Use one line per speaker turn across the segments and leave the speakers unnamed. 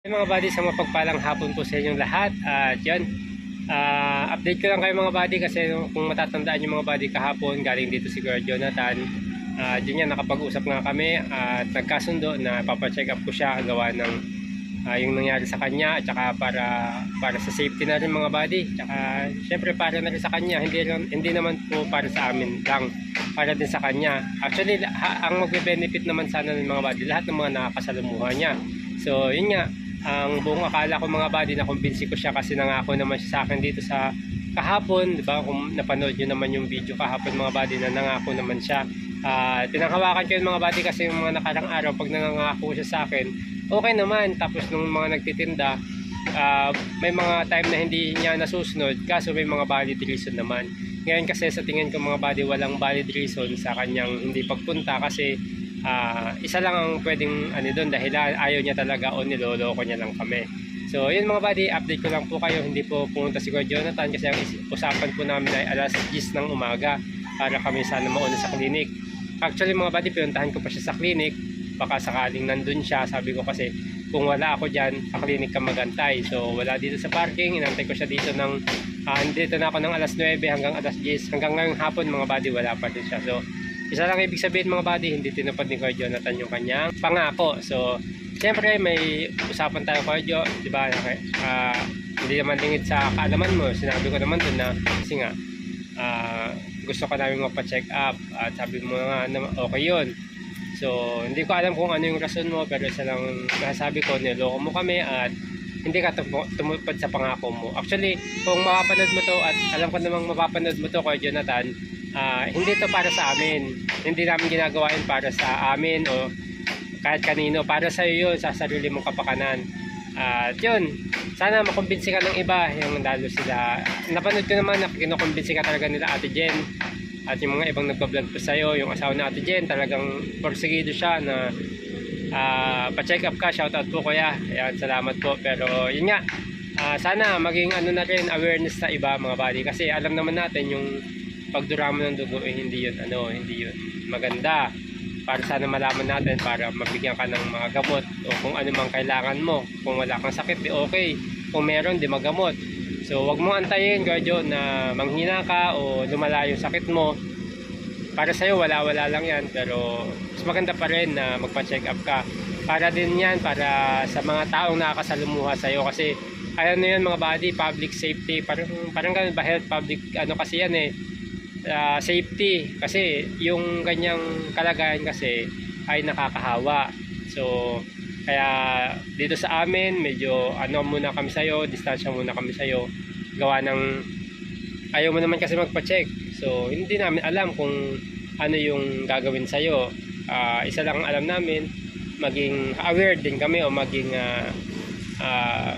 Hey mga buddy, sa mapagpalang hapon po sa inyong lahat. At yun, ah, update ko lang kayo mga buddy kasi kung matatandaan yung mga buddy kahapon, galing dito si Girl Jonathan. Uh, yun yan, nakapag-usap nga kami at nagkasundo na papacheck up ko siya gawa ng ah, yung nangyari sa kanya at saka para para sa safety na rin mga buddy. Tsaka syempre para na rin sa kanya, hindi hindi naman po para sa amin lang, para din sa kanya. Actually, ha- ang magbe-benefit naman sana ng mga buddy, lahat ng mga nakakasalumuha niya. So, yun nga, ang buong akala ko mga buddy na kumbinsi ko siya kasi nangako naman siya sa akin dito sa kahapon, di ba? Kung napanood nyo naman yung video kahapon mga buddy na nangako naman siya. Ah, pinanghawakan ko yung mga buddy kasi yung mga nakarang araw pag nangangako siya sa akin, okay naman. Tapos nung mga nagtitinda, ah, may mga time na hindi niya nasusunod kaso may mga valid reason naman. Ngayon kasi sa tingin ko mga buddy walang valid reason sa kanyang hindi pagpunta kasi ah, isa lang ang pwedeng ano doon dahil ayaw niya talaga o niloloko niya lang kami. So yun mga buddy, update ko lang po kayo. Hindi po pumunta si Kuya Jonathan kasi ang usapan po namin ay alas 10 ng umaga para kami sana mauna sa clinic. Actually mga buddy, pinuntahan ko pa siya sa clinic. Baka sakaling nandun siya. Sabi ko kasi kung wala ako dyan, sa clinic ka magantay. So wala dito sa parking. Inantay ko siya dito ng, uh, dito na ako ng alas 9 hanggang alas 10. Hanggang ngayong hapon mga buddy, wala pa din siya. So isa lang ibig sabihin mga buddy, hindi tinupad ni Kuya Jonathan yung kanyang pangako. So, siyempre may usapan tayo Kuya Jo, di ba? Ah, hindi naman lingid sa kaalaman mo. Sinabi ko naman dun na, kasi nga, ah, gusto ka namin mapacheck up at sabi mo nga na okay yun. So, hindi ko alam kung ano yung rason mo pero isa lang nasabi ko, niloko mo kami at hindi ka tumu- tumupad sa pangako mo. Actually, kung mapapanood mo to at alam ko namang mapapanood mo to kay Jonathan, ah, hindi to para sa amin. Hindi namin ginagawa para sa amin o kahit kanino. Para sa iyo yun, sa sarili mong kapakanan. At yun, sana makumbinsi ka ng iba, yung lalo sila. Napanood ko naman na kinukumbinsi ka talaga nila Ate Jen. At yung mga ibang nagpa-vlog pa sa'yo, yung asawa na Ate Jen, talagang porsigido siya na ah pa-check up ka, shoutout po kuya. Ayan, salamat po. Pero yun nga, ah, sana maging ano na rin awareness sa iba mga buddy kasi alam naman natin yung pagduramo ng dugo eh, hindi yun ano, hindi yun maganda. Para sana malaman natin para mabigyan ka ng mga gamot o kung ano mang kailangan mo. Kung wala kang sakit, di okay. Kung meron, di magamot. So, wag mo antayin, Guardio, na manghina ka o lumala yung sakit mo. Para sa'yo, wala-wala lang yan. Pero, mas maganda pa rin na magpa-check up ka. Para din yan, para sa mga taong nakakasalumuha sa'yo. Kasi, ano yun mga body, public safety. Parang, parang ganun ba, health, public, ano kasi yan eh. Ah, safety. Kasi, yung ganyang kalagayan kasi, ay nakakahawa. So, kaya dito sa amin, medyo ano muna kami sa'yo, distansya muna kami sa'yo. Gawa ng ayaw mo naman kasi magpa-check. So, hindi namin alam kung ano yung gagawin sa'yo. Ah, isa lang ang alam namin, maging aware din kami o maging ah, ah,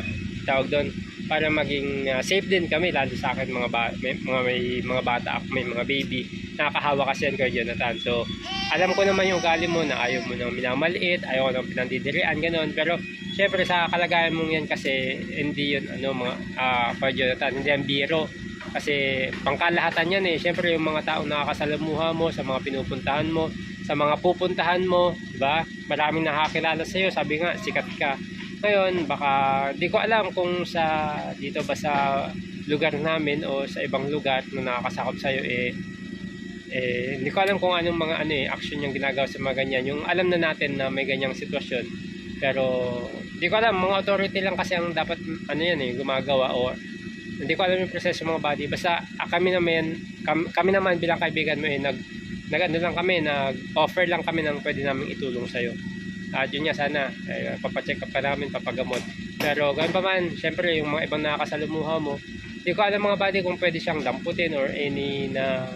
tawag doon para maging ah, safe din kami lalo sa akin mga ba- may, mga may mga bata ako, may mga baby. Nakakahawa kasi yan kay Jonathan. So alam ko naman yung ugali mo na ayaw mo nang minamaliit ayaw ko nang pinandidirian ganun. Pero syempre sa kalagayan mong yan kasi hindi yun ano mga ah kay Jonathan hindi yan biro. Kasi pangkalahatan yan eh. Syempre yung mga taong nakakasalamuha mo sa mga pinupuntahan mo sa mga pupuntahan mo di ba? Maraming nakakilala sa iyo sabi nga sikat ka ngayon, baka di ko alam kung sa dito ba sa lugar namin o sa ibang lugar na nakakasakop sa iyo eh eh hindi ko alam kung anong mga ano eh action yung ginagawa sa mga ganyan. Yung alam na natin na may ganyang sitwasyon. Pero di ko alam mga authority lang kasi ang dapat ano yan eh gumagawa o hindi ko alam yung proseso mga body. Basta ah, kami naman kami, kami naman bilang kaibigan mo eh nag nag ano lang kami nag-offer lang kami ng pwede naming itulong sa iyo. At yun nga sana, eh, papacheck up ka namin, papagamot. Pero ganun pa man, syempre yung mga ibang nakakasalumuha mo, hindi ko alam mga body kung pwede siyang lamputin or any na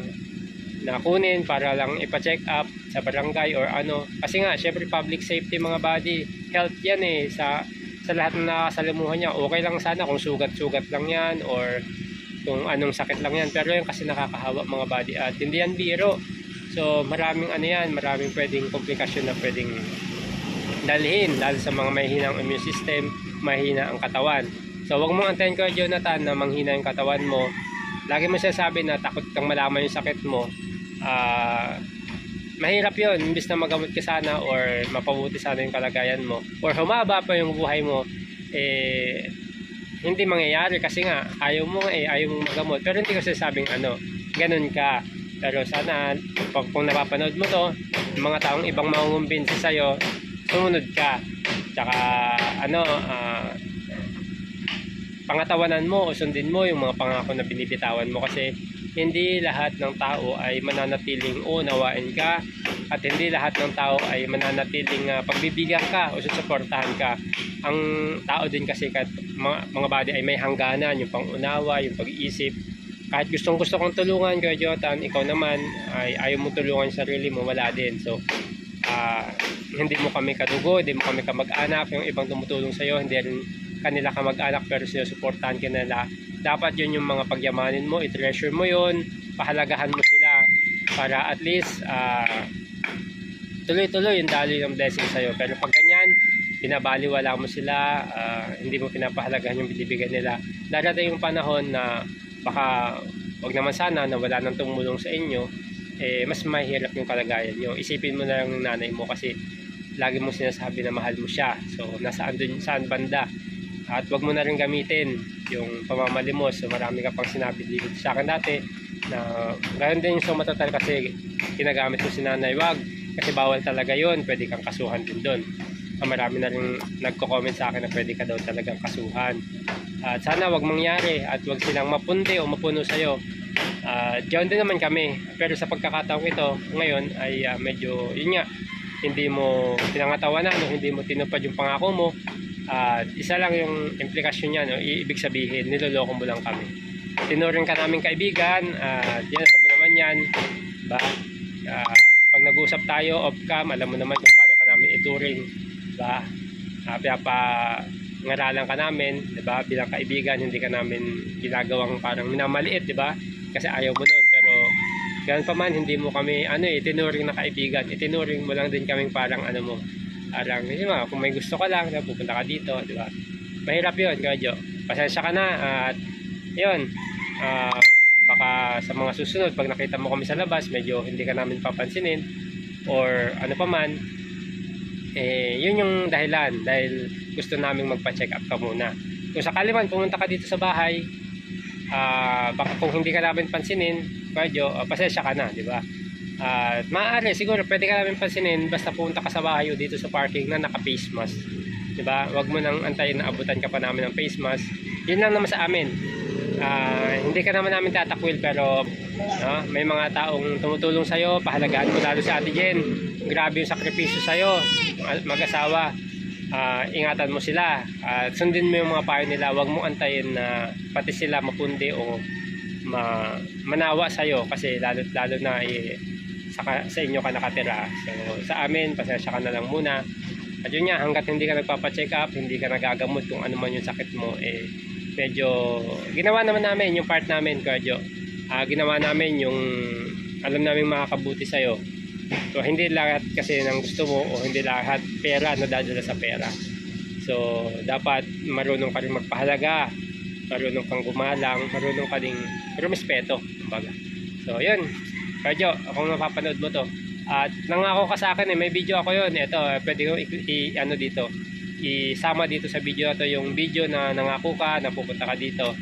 na kunin para lang ipa-check up sa barangay or ano. Kasi nga, syempre public safety mga body, health yan eh sa sa lahat ng nakakasalamuhan niya. Okay lang sana kung sugat-sugat lang yan or kung anong sakit lang yan. Pero yan kasi nakakahawa mga body at hindi yan biro. So maraming ano yan, maraming pwedeng komplikasyon na pwedeng dalhin lalo sa mga may hinang immune system, mahina ang katawan. So wag mong antayin ko Jonathan na manghina yung katawan mo. Lagi mo siya sabi na takot kang malaman yung sakit mo. Ah, mahirap yon imbis na magamot ka sana or mapabuti sana yung kalagayan mo or humaba pa yung buhay mo eh, hindi mangyayari kasi nga, ayaw mo eh, ayaw mo magamot. Pero hindi ko sinasabing ano, ganun ka. Pero sana, pag, kung napapanood mo to, mga taong ibang mangungumbinsi sa'yo, sumunod ka. Tsaka, ano, ah, pangatawanan mo o sundin mo yung mga pangako na binibitawan mo kasi hindi lahat ng tao ay mananatiling unawain ka at hindi lahat ng tao ay mananatiling uh, pagbibigyan ka o susuportahan ka. Ang tao din kasi kat, mga, mga body ay may hangganan, yung pangunawa, yung pag-iisip. Kahit gustong gusto kong tulungan, Kuya Jotan, ikaw naman ay ayaw mo tulungan sarili mo, wala din. So, ah, hindi mo kami kadugo, hindi mo kami kamag-anak, yung ibang tumutulong sa'yo, hindi rin kanila kamag-anak pero sinusuportahan ka nila. Dapat yun yung mga pagyamanin mo, i-treasure mo yun, pahalagahan mo sila para at least ah, tuloy-tuloy yung daloy ng blessing sa'yo. Pero pag ganyan, binabaliwala mo sila, ah, hindi mo pinapahalagahan yung binibigyan nila. Darating yung panahon na baka wag naman sana na wala nang tumulong sa inyo, eh, mas mahirap yung kalagayan nyo. Isipin mo na lang ng nanay mo kasi lagi mo sinasabi na mahal mo siya. So, nasaan dun, saan banda. At wag mo na rin gamitin yung pamamalimos. So, marami ka pang sinabi dito sa akin dati na ganoon din yung sumatotal kasi ginagamit mo si nanay. Wag, kasi bawal talaga yon Pwede kang kasuhan din doon. Ah, marami na rin nagko-comment sa akin na pwede ka daw talagang kasuhan. At sana wag mangyari at wag silang mapundi o mapuno sa'yo. Uh, diyan din naman kami. Pero sa pagkakataong ito, ngayon ay ah, medyo, yun nga, hindi mo pinangatawanan o hindi mo tinupad yung pangako mo. At isa lang yung implikasyon niya, no? ibig sabihin, niloloko mo lang kami. Tinuring ka namin kaibigan, at yan, alam mo naman yan. Ba? Ah, pag nag-usap tayo off cam, alam mo naman kung paano ka namin ituring. Ba? Uh, pa ngaralan ka namin, 'di ba? Bilang kaibigan, hindi ka namin ginagawang parang minamaliit, 'di ba? Kasi ayaw mo noon, pero ganun pa man hindi mo kami ano eh tinuring na kaibigan. Itinuring mo lang din kaming parang ano mo. Parang, hindi mo, kung may gusto ka lang, pupunta ka dito, 'di ba? Mahirap 'yun, Kadyo. Pasensya ka na at 'yun. Ah, baka sa mga susunod pag nakita mo kami sa labas, medyo hindi ka namin papansinin or ano pa man, eh, yun yung dahilan dahil gusto naming magpa-check up ka muna. Kung sakali man pumunta ka dito sa bahay, ah baka kung hindi ka namin pansinin, medyo uh, pasensya ka na, di ba? At maaari siguro pwede ka namin pansinin basta pumunta ka sa bahay dito sa parking na naka-face mask. 'Di ba? Huwag mo nang antayin na abutan ka pa namin ng face mask. 'Yun lang naman sa amin. Ah, hindi ka naman namin tatakwil pero no, may mga taong tumutulong sa iyo, pahalagahan mo lalo si Ate Jen. Grabe yung sakripisyo sa iyo, mag-asawa. Ah, ingatan mo sila at sundin mo yung mga payo nila. Huwag mo antayin na pati sila mapundi o ma manawa sa iyo kasi lalo lalo na eh, sa, sa inyo ka nakatira. So sa amin, pasensya ka na lang muna. At yun nga, hanggat hindi ka nagpapa-check up, hindi ka nagagamot kung ano man yung sakit mo, eh medyo ginawa naman namin yung part namin, Kuya Ah, ginawa namin yung alam namin makakabuti sa'yo. So hindi lahat kasi ng gusto mo o hindi lahat pera nadadala sa pera. So dapat marunong ka rin magpahalaga, marunong kang gumalang, marunong ka ding rumispeto, kumbaga. So yun, Kadyo, kung mapapanood mo to. At nangako ka sa akin eh, may video ako yun. Ito, pwede ko i, i- ano dito, isama dito sa video na to yung video na nangako ka na pupunta ka dito.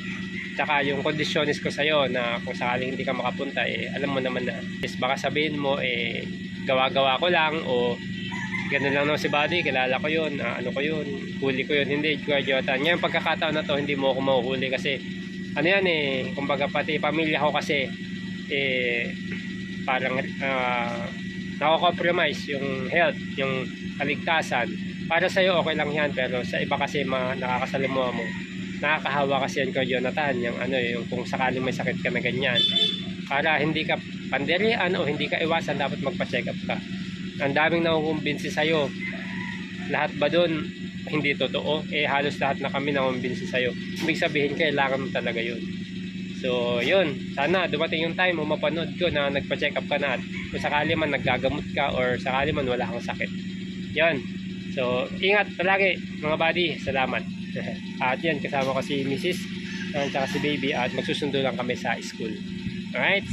Tsaka yung kondisyonis ko sa'yo na kung sakaling hindi ka makapunta, eh, alam mo naman na. Is baka sabihin mo, eh, gawa-gawa ko lang o ganun lang naman si Buddy, kilala ko yun, ah, ano ko yun, huli ko yun. Hindi, Kuya Jotan. Ngayon, pagkakataon na to, hindi mo ako mahuhuli kasi ano yan eh, kumbaga pati pamilya ko kasi eh, parang uh, nako-compromise yung health, yung kaligtasan. Para sa'yo okay lang yan pero sa iba kasi ma, nakakasalamuha mo. Nakakahawa kasi yan ko Jonathan, yung ano yung kung sakaling may sakit ka na ganyan. Para hindi ka panderian o hindi ka iwasan dapat magpa-check up ka. Ang daming nakukumbinsi sa'yo. Lahat ba doon hindi totoo? Eh halos lahat na kami nakukumbinsi sa'yo. Ibig sabihin kailangan mo talaga yun. So, yun. Sana dumating yung time mo mapanood ko na nagpa-check up ka na at kung sakali man naggagamot ka or sakali man wala kang sakit. Yun. So, ingat palagi mga buddy. Salamat. at yan, kasama ko si Mrs. at saka si Baby at magsusundo lang kami sa school. Alright?